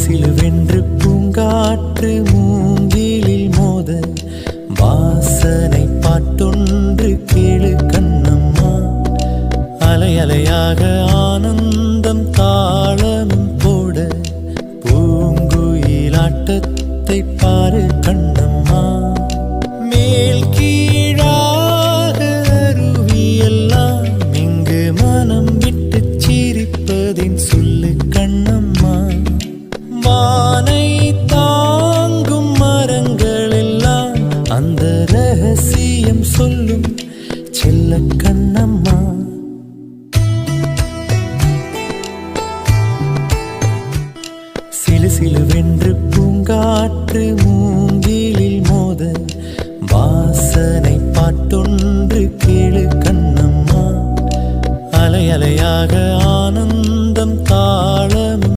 சிலுவென்று பூங்காற்று மூங்கிலில் மோத வாசனை பாட்டொன்று கேளு கண்ணம்மா. அலை அலையாக ஆனந்தம் தாளமும் போட பூங்குயிலாட்டத்தை பாரு கண்ணம் அந்த ரகசியம் சொல்லும் செல்ல கண்ணம்மா சிலு சிலுவென்று பூங்காற்று மூங்கிலில் மோத வாசனை பாட்டொன்று கேளு கண்ணம்மா. அலையலையாக ஆனந்த